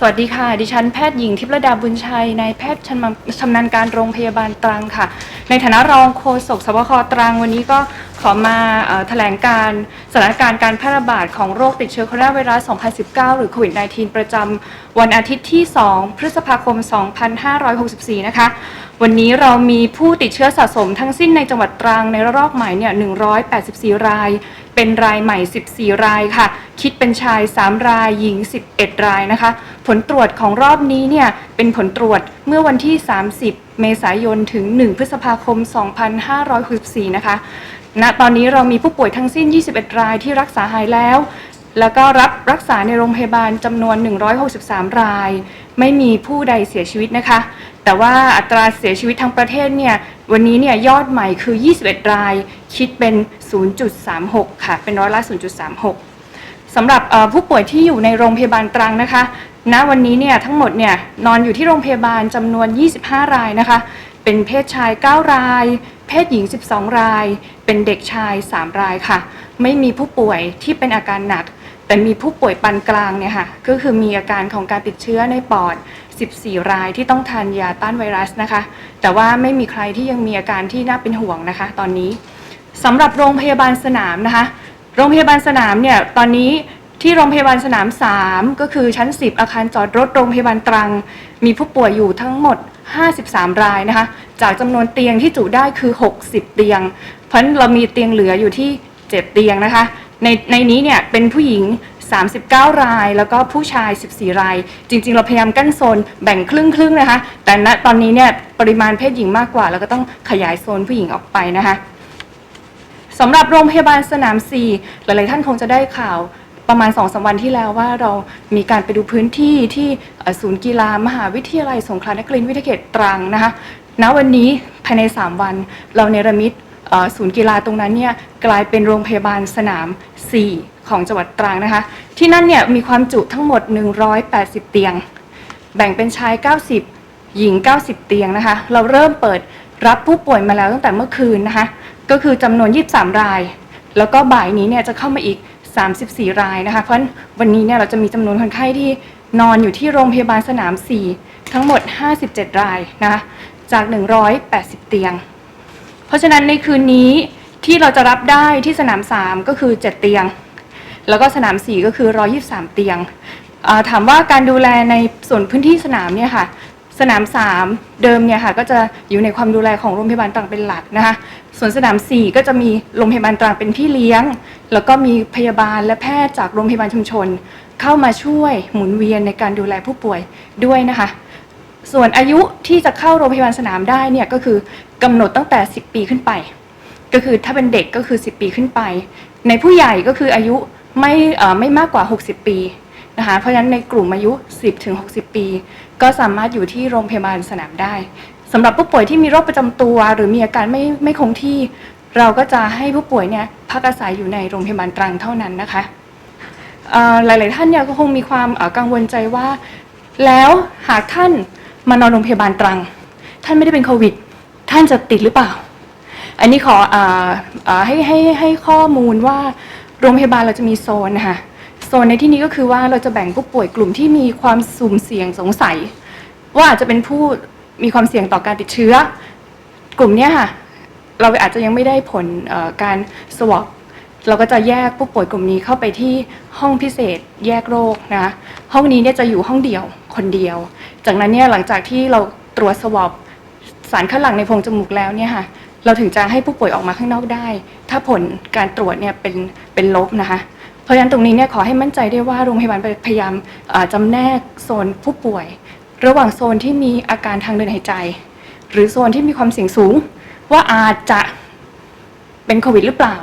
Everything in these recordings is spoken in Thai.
สวัสดีค่ะ ดิฉันแพทย์หญิงทิพระดาบุญชัย นายแพทย์ชำนาญชำนาญการโรงพยาบาลตรังค่ะ ในฐานะรองโฆษกสบคตรังวันนี้ก็ ขอมาอแถลงการสถานการณ์การแพร่ระบาดของโรคติดเชื้อโคโรนาไวรัส 2019 หรือโควิด -19 ประจำวันอาทิตย์ที่ 2 พฤษภาคม 2564 นะคะ วันนี้เรามีผู้ติดเชื้อสะสมทั้งสิ้นในจังหวัดตรังในระลอกใหม่เนี่ย 184 ราย เป็นรายใหม่ 14 รายค่ะ คิดเป็นชาย 3 ราย หญิง 11 รายนะคะ ผลตรวจของรอบนี้เนี่ย เป็นผลตรวจเมื่อวันที่ 30 เมษายน ถึง 1 พฤษภาคม 2564 นะคะ ณตอนนี้เรามีผู้ป่วยทั้งสิ้น 21 รายที่รักษาหายแล้ว แล้วก็รับรักษาในโรงพยาบาลจำนวน 163 ราย ไม่มีผู้ใดเสียชีวิตนะคะ แต่ว่าอัตราเสียชีวิตทั้งประเทศเนี่ย วันนี้เนี่ยยอดใหม่คือ 21 ราย คิดเป็น 0.36 ค่ะ เป็นร้อยละ 0.36 สำหรับผู้ป่วยที่อยู่ในโรงพยาบาลตรังนะคะ ณ วันนี้เนี่ยทั้งหมดเนี่ยนอนอยู่ที่โรงพยาบาลจำนวน 25 รายนะคะ เป็นเพศชาย 9 ราย เพศหญิง 12 ราย เป็นเด็กชาย 3 รายค่ะ ไม่มีผู้ป่วยที่เป็นอาการหนัก แต่มีผู้ป่วยปานกลางเนี่ยค่ะ ก็คือมีอาการของการติดเชื้อในปอด 14 รายที่ต้องทานยาต้านไวรัสนะคะ แต่ว่าไม่มีใครที่ยังมีอาการที่น่าเป็นห่วงนะคะ ตอนนี้สำหรับโรงพยาบาลสนามนะคะ โรงพยาบาลสนามเนี่ยตอนนี้ที่โรงพยาบาลสนาม 3 ก็คือชั้น 10 อาคารจอดรถโรงพยาบาลตรัง มีผู้ป่วยอยู่ทั้งหมด 53 รายนะคะ จากจำนวนเตียงที่จุได้คือ 60 เตียง เพราะฉะนั้นเรามีเตียงเหลืออยู่ที่ 7 เตียงนะคะ ในในนี้เนี่ยเป็นผู้หญิง 39 ราย แล้วก็ผู้ชาย 14 ราย จริง ๆ เราพยายามกั้นโซนแบ่งครึ่งครึ่งๆนะคะ แต่ณตอนนี้เนี่ยปริมาณเพศหญิงมากกว่า แล้วก็ต้องขยายโซนผู้หญิงออกไปนะคะสำหรับโรงพยาบาลสนาม 4 หลาย ๆ ท่านคงจะได้ข่าว ประมาณ2อสวันที่แล้วว่าเรามีการไปดูพื้นที่ที่ศูนย์กีฬามหาวิทยาลัยสงขลานครินทร์วิทยาเขตตรังนะคะณวันนี้ภายใน 3 วันเราเนรมิตศูนย์กีฬาตรงนั้นเนี่ยกลายเป็นโรงพยาบาลสนาม 4 ของจังหวัดตรังนะคะ ที่นั่นเนี่ยมีความจุทั้งหมด 180 เตียง แบ่งเป็นชาย 90 หญิง 90 เตียงนะคะ เราเริ่มเปิดรับผู้ป่วยมาแล้วตั้งแต่เมื่อคืนนะคะ ก็คือจำนวน 23 ราย แล้วก็บ่ายนี้เนี่ยจะเข้ามาอีก 34 รายนะคะ เพราะวันนี้เนี่ยเราจะมีจำนวนคนไข้ที่นอนอยู่ที่โรงพยาบาลสนาม 4 ทั้งหมด 57 รายนะคะจาก 180 เตียง เพราะฉะนั้นในคืนนี้ที่เราจะรับได้ที่สนาม 3 ก็คือ 7 เตียง แล้วก็สนาม 4 ก็คือ 123 เตียง ถามว่าการดูแลในส่วนพื้นที่สนามเนี่ยค่ะ สนาม 3 เดิมเนี่ยค่ะก็จะอยู่ในความดูแลของโรงพยาบาลตรังเป็นหลักนะคะ ส่วนสนาม 4 ก็จะมีโรงพยาบาลตรังเป็นพี่เลี้ยง แล้วก็มีพยาบาลและแพทย์จากโรงพยาบาลชุมชน เข้ามาช่วยหมุนเวียนในการดูแลผู้ป่วยด้วยนะคะ ส่วนอายุที่จะเข้าโรงพยาบาลสนามได้เนี่ยก็คือกำหนดตั้งแต่ 10 ปีขึ้นไป ก็คือถ้าเป็นเด็กก็คือ 10 ปีขึ้นไป ในผู้ใหญ่ก็คืออายุไม่ไม่มากกว่า 60 ปีนะคะเพราะฉะนั้นในกลุ่มอายุ 10ถึง60 ปี ก็สามารถอยู่ที่โรงพยาบาลสนามได้สำหรับผู้ป่วยที่มีโรคประจำตัว หรือมีอาการไม่ไม่คงที่ เราก็จะให้ผู้ป่วยเนี่ยพักอาศัยอยู่ในโรงพยาบาลตรังเท่านั้นนะคะหลาย ๆ ท่านเนี่ยก็คงมีความกังวลใจว่า แล้วหากท่านมานอนโรงพยาบาลตรัง ท่านไม่ได้เป็นโควิด ท่านจะติดหรือเปล่า อันนี้ขอออให้ให้ให้ข้อมูลว่าโรงพยาบาลเราจะมีโซนนะคะ โซนในที่นี้ก็คือว่าเราจะแบ่งผู้ป่วยกลุ่มที่มีความสุ่มเสี่ยงสงสัย ว่าอาจจะเป็นผู้มีความเสี่ยงต่อการติดเชื้อ กลุ่มนี้ค่ะเราอาจจะยังไม่ได้ผลการสวอปเราก็จะแยกผู้ป่วยกลุ่มนี้เข้าไปที่ห้องพิเศษแยกโรคนะห้องนี้เนี่ยจะอยู่ห้องเดียวคนเดียว จากนั้นเนี่ยหลังจากที่เราตรวจสวอปสารคัดหลั่งในโพรงจมูกแล้วเนี่ยค่ะเราถึงจะให้ผู้ป่วยออกมาข้างนอกได้ ถ้าผลการตรวจเนี่ยเป็นเป็นลบนะคะ เพราะฉะนั้นตรงนี้เนี่ยขอให้มั่นใจได้ว่าโรงพยาบาลพยายามเอ่อจำแนกโซนผู้ป่วย ระหว่างโซนที่มีอาการทางเดินหายใจ หรือโซนที่มีความเสี่ยงสูง ว่าอาจจะเป็นโควิดหรือเปล่า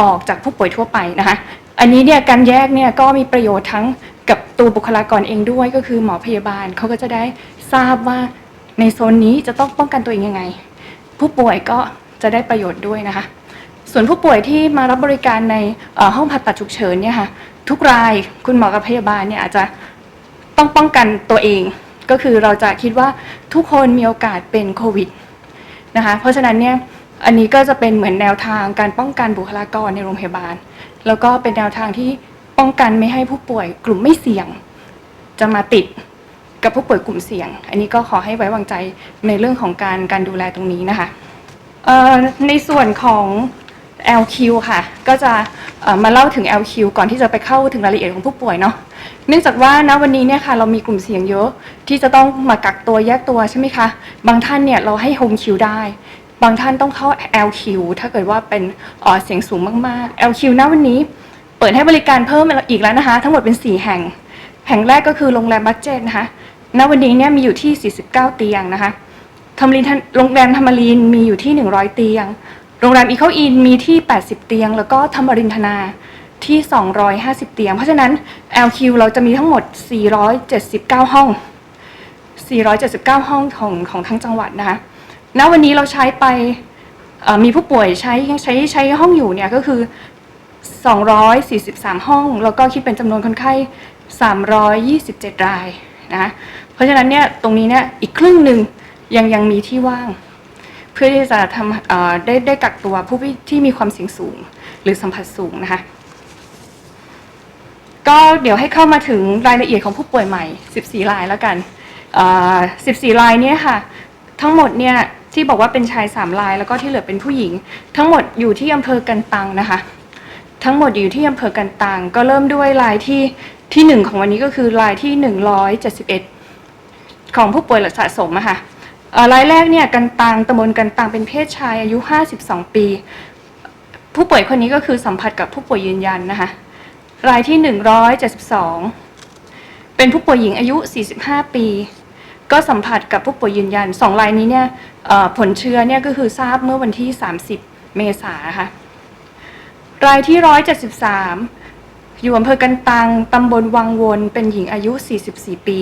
ออกจากผู้ป่วยทั่วไปนะคะอันนี้เนี่ยการแยกเนี่ยก็มีประโยชน์ทั้งกับตัวบุคลากรเองด้วยก็คือหมอพยาบาลเขาก็จะได้ทราบว่าในโซนนี้จะต้องป้องกันตัวเองยังไง ผู้ป่วยก็จะได้ประโยชน์ด้วยนะคะ ส่วนผู้ป่วยที่มารับบริการในห้องผ่าตัดฉุกเฉินเนี่ยค่ะทุกรายคุณหมอกับพยาบาลเนี่ยอาจจะต้องป้องกันตัวเอง ก็คือเราจะคิดว่าทุกคนมีโอกาสเป็นโควิดนะคะเพราะฉะนั้นเนี่ยอันนี้ก็จะเป็นเหมือนแนวทางการป้องกันบุคลากรในโรงพยาบาล แล้วก็เป็นแนวทางที่ป้องกันไม่ให้ผู้ป่วยกลุ่มไม่เสี่ยง จะมาติดกับผู้ป่วยกลุ่มเสี่ยง อันนี้ก็ขอให้ไว้วางใจในเรื่องของการการดูแลตรงนี้นะคะในส่วนของ LQ ค่ะ ก็จะมาเล่าถึง LQ ก่อนที่จะไปเข้าถึงรายละเอียดของผู้ป่วยเนาะ เนื่องจากว่าณวันนี้เนี่ยค่ะเรามีกลุ่มเสี่ยงเยอะที่จะต้องมากักตัวแยกตัวใช่ไหมคะ บางท่านเนี่ยเราให้ Home Q ได้ บางท่านต้องเข้า LQ ถ้าเกิดว่าเป็นเสียงสูงมากๆ LQ ณวันนี้เปิดให้บริการเพิ่มอีกแล้วนะคะ ทั้งหมดเป็น 4 แห่ง แห่งแรกก็คือโรงแรมบัตเจตนะคะ ณวันนี้เนี่ยมีอยู่ที่ 49 เตียงนะคะธรรมรินทร์โรงแรมธรรมรินทร์มีอยู่ที่ 100 เตียง โรงแรมอีเคอินมีที่ 80 เตียง แล้วก็ธรรมรินทนาที่ 250 เตียง เพราะฉะนั้น LQ เราจะมีทั้งหมด 479 ห้อง 479 ห้องของของทั้งจังหวัดนะคะณวันนี้เราใช้ไปมีผู้ป่วยใช้ยังใช้ใช้ห้องอยู่เนี่ยก็คือ 243 ห้อง แล้วก็คิดเป็นจำนวนคนไข้ 327 รายนะเพราะฉะนั้นเนี่ยตรงนี้เนี่ยอีกครึ่งหนึ่งยังยังมีที่ว่าง เพื่อที่จะทำได้ได้กักตัวผู้ที่มีความเสี่ยงสูง หรือสัมผัสสูงนะคะก็เดี๋ยวให้เข้ามาถึงรายละเอียดของผู้ป่วยใหม่ 14 รายแล้วกัน 14 รายนี่ยค่ะ ทั้งหมดเนี่ยที่บอกว่าเป็นชาย 3 ราย แล้วก็ที่เหลือเป็นผู้หญิง ทั้งหมดอยู่ที่อำเภอกันตังนะคะ ทั้งหมดอยู่ที่อำเภอกันตังก็เริ่มด้วยรายที่ที่หนึ่งของวันนี้ก็คือรายที่ 171 ของผู้ป่วยสะสมอะค่ะเอ่อ รายแรกเนี่ยกันตังตำบลกันตังเป็นเพศชายอายุ 52 ปี ผู้ป่วยคนนี้ก็คือสัมผัสกับผู้ป่วยยืนยันนะคะรายที่ 172 เป็นผู้ป่วยหญิงอายุ 45 ปี ก็สัมผัสกับผู้ป่วยยืนยันสองรายนี้เนี่ยผลเชื้อเนี่ยก็คือทราบเมื่อวันที่ 30 เมษายนค่ะรายที่ 173 อยู่อำเภอกันตังตำบลวังวน เป็นหญิงอายุ 44 ปี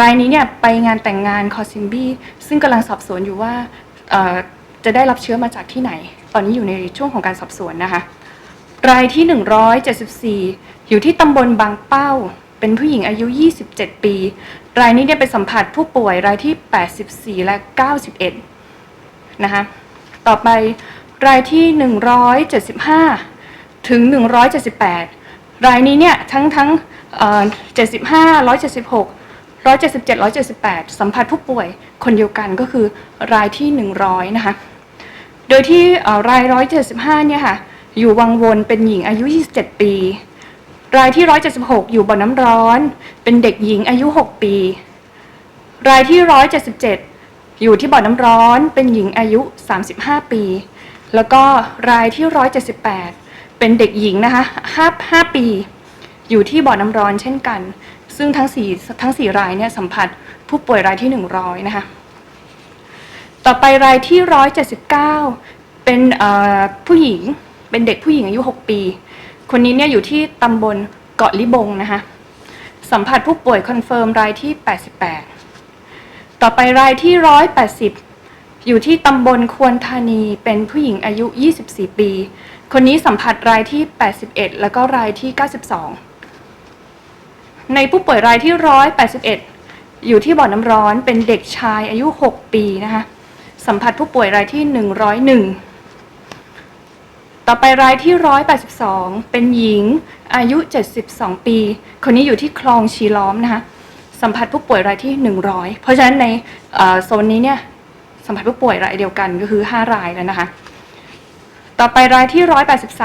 รายนี้เนี่ยไปงานแต่งงานคอซิมบี้ซึ่งกำลังสอบสวนอยู่ว่าจะได้รับเชื้อมาจากที่ไหน ตอนนี้อยู่ในช่วงของการสอบสวนนะคะ รายที่ 174 อยู่ที่ตำบลบางเป้า เป็นผู้หญิงอายุ 27 ปี รายนี้เนี่ยไปสัมผัสผู้ป่วยรายที่ 84 และ 91 นะคะ ต่อไปรายที่ 175 ถึง 178 รายนี้เนี่ยทั้งทั้งเอ่อ75 176 177 178 สัมผัสผู้ป่วยคนเดียวกันก็คือรายที่ 100 นะคะ โดยที่เอ่อราย 175 เนี่ยค่ะ อยู่วังวนเป็นหญิงอายุ 27 ปี รายที่ 176 อยู่บ่อน้ำร้อน เป็นเด็กหญิงอายุ 6 ปี รายที่ 177 อยู่ที่บ่อน้ำร้อน เป็นหญิงอายุ 35 ปี แล้วก็รายที่ 178 เป็นเด็กหญิงนะคะ5 5ปี อยู่ที่บ่อน้ำร้อนเช่นกัน ซึ่งทั้ง4ทั้ง4รายเนี่ยสัมผัสผู้ป่วยรายที่ 100 นะคะ ต่อไปรายที่ 179 เป็นเอ่อผู้หญิง เป็นเด็กผู้หญิงอายุ 6 ปี คนนี้เนี่ยอยู่ที่ตำบลเกาะลิบงนะคะ สัมผัสผู้ป่วยคอนเฟิร์มรายที่ 88 ต่อไปรายที่ 180 อยู่ที่ตำบลควรธานี เป็นผู้หญิงอายุ 24 ปี คนนี้สัมผัสรายที่ 81 แล้วก็รายที่ 92 ในผู้ป่วยรายที่ 181 อยู่ที่บ่อน้ำร้อนเป็นเด็กชายอายุ 6 ปีนะคะสัมผัสผู้ป่วยรายที่ 101 ต่อไปรายที่ 182 เป็นหญิงอายุ 72 ปี คนนี้อยู่ที่คลองชีล้อมนะคะสัมผัสผู้ป่วยรายที่ 100 เพราะฉะนั้นในโซนนี้เนี่ยสัมผัสผู้ป่วยรายเดียวกันก็คือ 5 รายแล้วนะคะต่อไปรายที่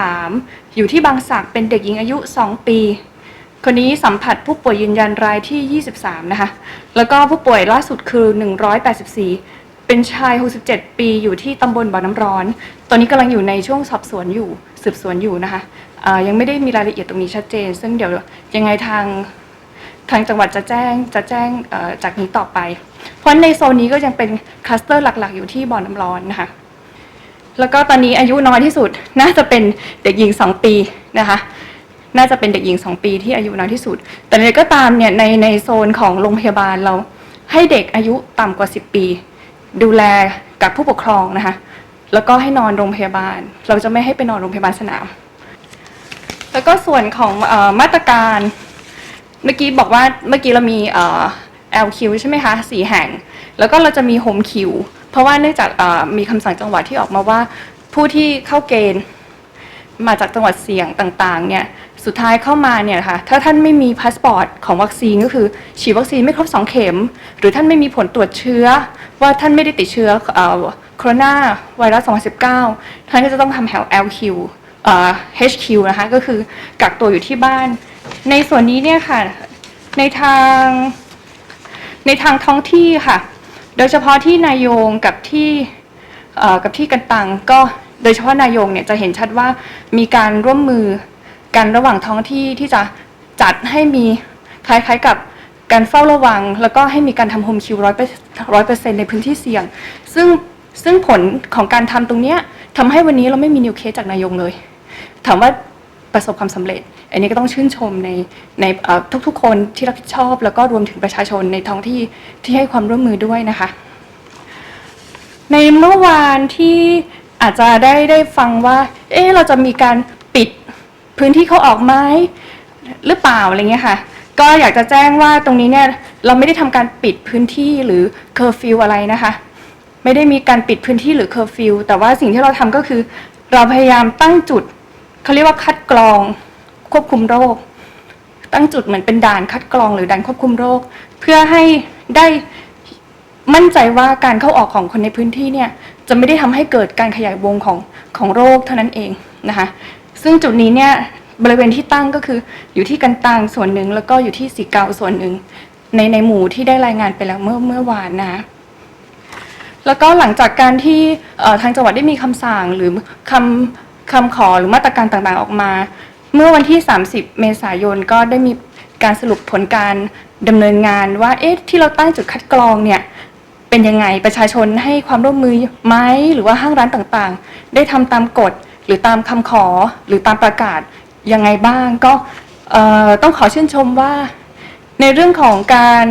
183 อยู่ที่บางสักเป็นเด็กหญิงอายุ 2 ปี คนนี้สัมผัสผู้ป่วยยืนยันรายที่ 23 นะคะ แล้วก็ผู้ป่วยล่าสุดคือ 184 เป็นชาย 67 ปีอยู่ที่ตำบลบ่อน้ำร้อน ตอนนี้กำลังอยู่ในช่วงสอบสวนอยู่ สืบสวนอยู่นะคะอ่ายังไม่ได้มีรายละเอียดตรงนี้ชัดเจน ซึ่งเดี๋ยวยังไงทางทางจังหวัดจะแจ้งจะแจ้งจากนี้ต่อไป เพราะในโซนนี้ก็ยังเป็นคลัสเตอร์หลักๆ อยู่ที่บ่อน้ำร้อนนะคะ แล้วก็ตอนนี้อายุน้อยที่สุดน่าจะเป็นเด็กหญิง 2 ปีนะคะ น่าจะเป็นเด็กหญิง 2 ปีที่อายุน้อยที่สุด แต่ในก็ตามเนี่ยในในโซนของโรงพยาบาลเราให้เด็กอายุต่ำกว่า 10 ปี ดูแลกับผู้ปกครองนะคะแล้วก็ให้นอนโรงพยาบาล เราจะไม่ให้ไปนอนโรงพยาบาลสนาม แล้วก็ส่วนของอมาตรการเมื่อกี้บอกว่าเมื่อกี้เรามีเอ่อ LQ ใช่ไหมคะสี่แห่ง แล้วก็เราจะมี Home Q เพราะว่าเนื่องจากมีคำสั่งจังหวัดที่ออกมาว่า ผู้ที่เข้าเกณฑ์มาจากจังหวัดเสี่ยงต่างๆเนี่ย สุดท้ายเข้ามาเนี่ยค่ะถ้าท่านไม่มีพาสปอร์ตของวัคซีนก็คือ ฉีดวัคซีนไม่ครบ 2 เข็ม หรือท่านไม่มีผลตรวจเชื้อ ว่าท่านไม่ได้ติดเชื้ออโคโรนาไวรัส 2019 ท่านก็จะต้องทำแถว LQ HQ นะคะก็คือกักตัวอยู่ที่บ้าน ในส่วนนี้เนี่ยค่ะในทางในทางท้องที่ค่ะ โดยเฉพาะที่นายงกับที่กับที่กันตังก็โดยเฉพาะนายงเนี่ยจะเห็นชัดว่ามีการร่วมมือ กันระหว่างท้องที่ที่จะจัดให้มีคล้ายๆกับการเฝ้าระวัง แล้วก็ให้มีการทำโฮมคิวร้อยร้อยเปอร์เซ็นในพื้นที่เสี่ยง ซึ่งซึ่งผลของการทำตรงเนี้ยทำให้วันนี้เราไม่มีนิวเคสจากนายงเลย ถามว่าประสบความสำเร็จ อันนี้ก็ต้องชื่นชมในในทุกๆ คนที่รับผิดชอบ แล้วก็รวมถึงประชาชนในท้องที่ที่ให้ความร่วมมือด้วยนะคะ ในเมื่อวานที่อาจจะได้ได้ฟังว่า เอ๊เราจะมีการ พื้นที่เขาออกไหมหรือเปล่าอะไรเงี้ยค่ะ ก็อยากจะแจ้งว่าตรงนี้เนี่ยเราไม่ได้ทำการปิดพื้นที่หรือเคอร์ฟิวอะไรนะคะ ไม่ได้มีการปิดพื้นที่หรือเคอร์ฟิวแต่ว่าสิ่งที่เราทำก็คือ เราพยายามตั้งจุดเขาเรียกว่าคัดกรองควบคุมโรค ตั้งจุดเหมือนเป็นด่านคัดกรองหรือด่านควบคุมโรค เพื่อให้ได้มั่นใจว่าการเข้าออกของคนในพื้นที่เนี่ยจะไม่ได้ทำให้เกิดการขยายวงของของโรคเท่านั้นเองนะคะ ซึ่งจุดนี้เนี่ยบริเวณที่ตั้งก็คืออยู่ที่กันตังส่วนหนึ่ง แล้วก็อยู่ที่สีเกาส่วนหนึ่ง ในในหมู่ที่ได้รายงานไปแล้วเมื่อเมื่อวานนะแล้วก็หลังจากการที่ทางจังหวัดได้มีคำสั่งหรือคำคำขอหรือมาตรการต่างๆออกมา เมื่อวันที่ 30 เมษายนก็ได้มีการสรุปผลการดำเนินงานว่าเอ๊ะที่เราตั้งจุดคัดกรองเนี่ยเป็นยังไงประชาชนให้ความร่วมมือไหมหรือว่าห้างร้านต่างๆ ได้ทำตามกฎ หรือตามคำขอหรือตามประกาศยังไงบ้างก็ต้องขอชื่นชมว่า ในเรื่องของการ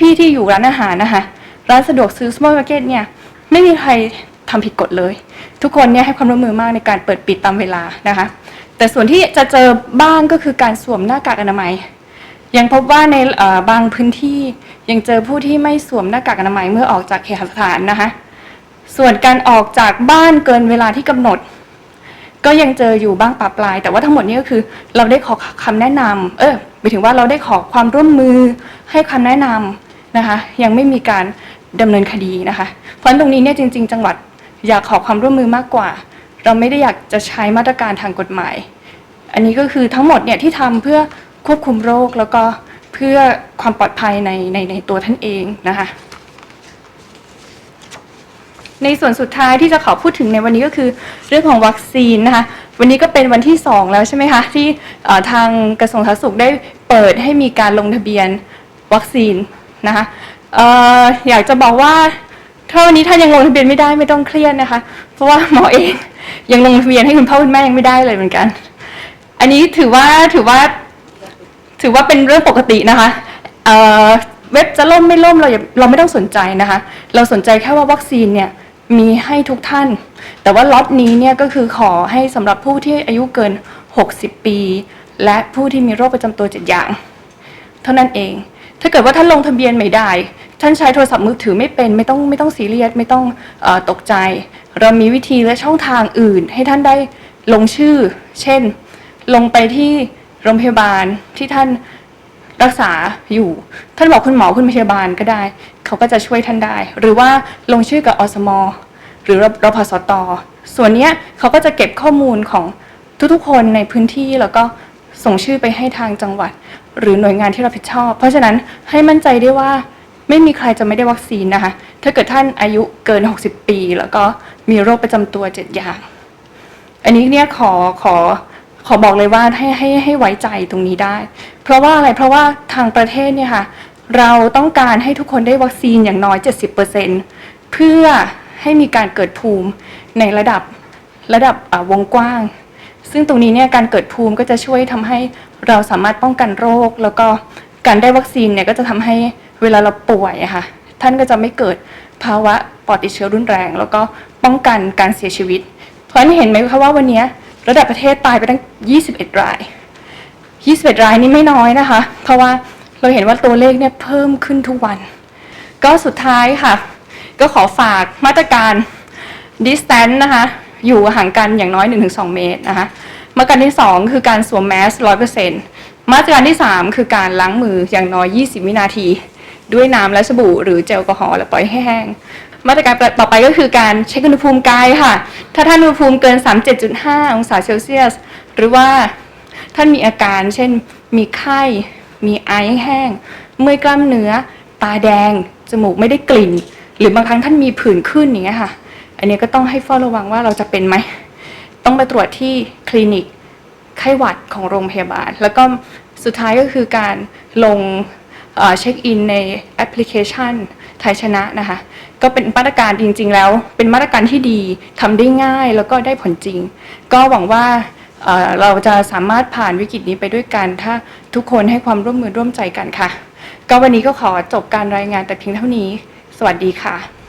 พี่ๆที่อยู่ร้านอาหารนะคะร้านสะดวกซื้อ small market เนี่ยไม่มีใครทำผิดกฎเลย ทุกคนเนี่ยให้ความร่วมมือมากในการเปิดปิดตามเวลานะคะแต่ส่วนที่จะเจอบ้างก็คือการสวมหน้ากากอนามัย ยังพบว่าในบางพื้นที่ยังเจอผู้ที่ไม่สวมหน้ากากอนามัยเมื่อออกจากเคหสถานนะคะส่วนการออกจากบ้านเกินเวลาที่กำหนด ก็ยังเจออยู่บ้างปะปลาย แต่ว่าทั้งหมดนี้ก็คือเราได้ขอคำแนะนำเออหมายถึงว่าเราได้ขอความร่วมมือให้คำแนะนำนะคะ ยังไม่มีการดำเนินคดีนะคะ เพราะตรงนี้เนี่ยจริง ๆ จังหวัดอยากขอความร่วมมือมากกว่า เราไม่ได้อยากจะใช้มาตรการทางกฎหมาย อันนี้ก็คือทั้งหมดเนี่ยที่ทำเพื่อควบคุมโรคแล้วก็เพื่อความปลอดภัยในในในตัวท่านเองนะคะ ในส่วนสุดท้ายที่จะขอพูดถึงในวันนี้ก็คือเรื่องของวัคซีนนะคะ วันนี้ก็เป็นวันที่ 2 แล้วใช่ไหมคะ ที่ทางกระทรวงสาธารณสุขได้เปิดให้มีการลงทะเบียนวัคซีนนะคะอออยากจะบอกว่าถ้าวันนี้ท่านยังลงทะเบียนไม่ได้ไม่ต้องเครียดนะคะ เพราะว่าหมอเองยังลงทะเบียนให้คุณพ่อคุณแม่ยังไม่ได้เลยเหมือนกัน อันนี้ถือว่าถือว่าถือว่าเป็นเรื่องปกตินะคะเเว็บจะล่มไม่ล่มเราเราไม่ต้องสนใจนะคะ เราสนใจแค่ว่าวัคซีนเนี่ย มีให้ทุกท่าน แต่ว่าล็อตนี้เนี่ยก็คือขอให้สำหรับผู้ที่อายุเกิน 60 ปี และผู้ที่มีโรคประจำตัวเจ็ดอย่าง เท่านั้นเอง ถ้าเกิดว่าท่านลงทะเบียนไม่ได้ ท่านใช้โทรศัพท์มือถือไม่เป็นไม่ต้องไม่ต้องซีเรียสไม่ต้องอตกใจ เรามีวิธีและช่องทางอื่น ให้ท่านได้ลงชื่อ เช่น ลงไปที่โรงพยาบาลที่ท่าน รักษาอยู่ ท่านบอกคุณหมอคุณพยาบาลก็ได้ เขาก็จะช่วยท่านได้ หรือว่าลงชื่อกับอสมหรือรพสตส่วนเนี้ยเขาก็จะเก็บข้อมูลของทุกๆคนในพื้นที่แล้วก็ส่งชื่อไปให้ทางจังหวัด หรือหน่วยงานที่รับผิดชอบ เพราะฉะนั้นให้มั่นใจได้ว่าไม่มีใครจะไม่ได้วัคซีนนะคะ ถ้าเกิดท่านอายุเกิน 60 ปี แล้วก็มีโรคประจำตัวเจ็ดอย่าง อันนี้เนี่ยขอขอ ขอบอกเลยว่าให้ให้ให้ไว้ใจตรงนี้ได้ เพราะว่าอะไรเพราะว่าทางประเทศเนี่ยค่ะเราต้องการให้ทุกคนได้วัคซีนอย่างน้อย 70%เพื่อให้มีการเกิดภูมิในระดับระดับวงกว้าง ซึ่งตรงนี้เนี่ยการเกิดภูมิก็จะช่วยทำให้เราสามารถป้องกันโรค แล้วก็การได้วัคซีนเนี่ยก็จะทำให้เวลาเราป่วยค่ะท่านก็จะไม่เกิดภาวะปอดติดเชื้อรุนแรง แล้วก็ป้องกันการเสียชีวิต เพราะนั้นเห็นไหมคะว่าวันนี้ ระดับประเทศตายไปตั้ง 21 ราย 21 รายนี่ไม่น้อยนะคะ เพราะว่าเราเห็นว่าตัวเลขเนี่ยเพิ่มขึ้นทุกวัน ก็สุดท้ายค่ะ ก็ขอฝากมาตรการ distance นะคะ อยู่ห่างกันอย่างน้อย 1-2 เมตรนะคะมาตรการที่ 2 คือการสวมแมส100%มาตรการที่ 3 คือการล้างมืออย่างน้อย 20 วินาที ด้วยน้ำและสบู่หรือเจลแอลกอฮอล์และปล่อยให้แห้ง มาตรการต่อไปก็คือการเช็คอุณหภูมิกายค่ะ ถ้าท่านอุณหภูมิเกิน 37.5 องศาเซลเซียส หรือว่าท่านมีอาการเช่นมีไข้ มีไอแห้ง เมื่อยกล้ามเนื้อ ตาแดง จมูกไม่ได้กลิ่น หรือบางครั้งท่านมีผื่นขึ้นอย่างเงี้ยค่ะ อันนี้ก็ต้องให้เฝ้าระวังว่าเราจะเป็นไหม ต้องไปตรวจที่คลินิกไข้หวัดของโรงพยาบาล แล้วก็สุดท้ายก็คือการลงเอ่อเช็คอินในแอปพลิเคชัน ไทยชนะนะคะ ก็เป็นมาตรการจริง ๆ แล้ว เป็นมาตรการที่ดีทำได้ง่ายแล้วก็ได้ผลจริง ก็หวังว่าเอ่อเราจะสามารถผ่านวิกฤตนี้ไปด้วยกัน ถ้าทุกคนให้ความร่วมมือร่วมใจกันค่ะ ก็วันนี้ก็ขอจบการรายงานแต่เพียงเท่านี้ สวัสดีค่ะ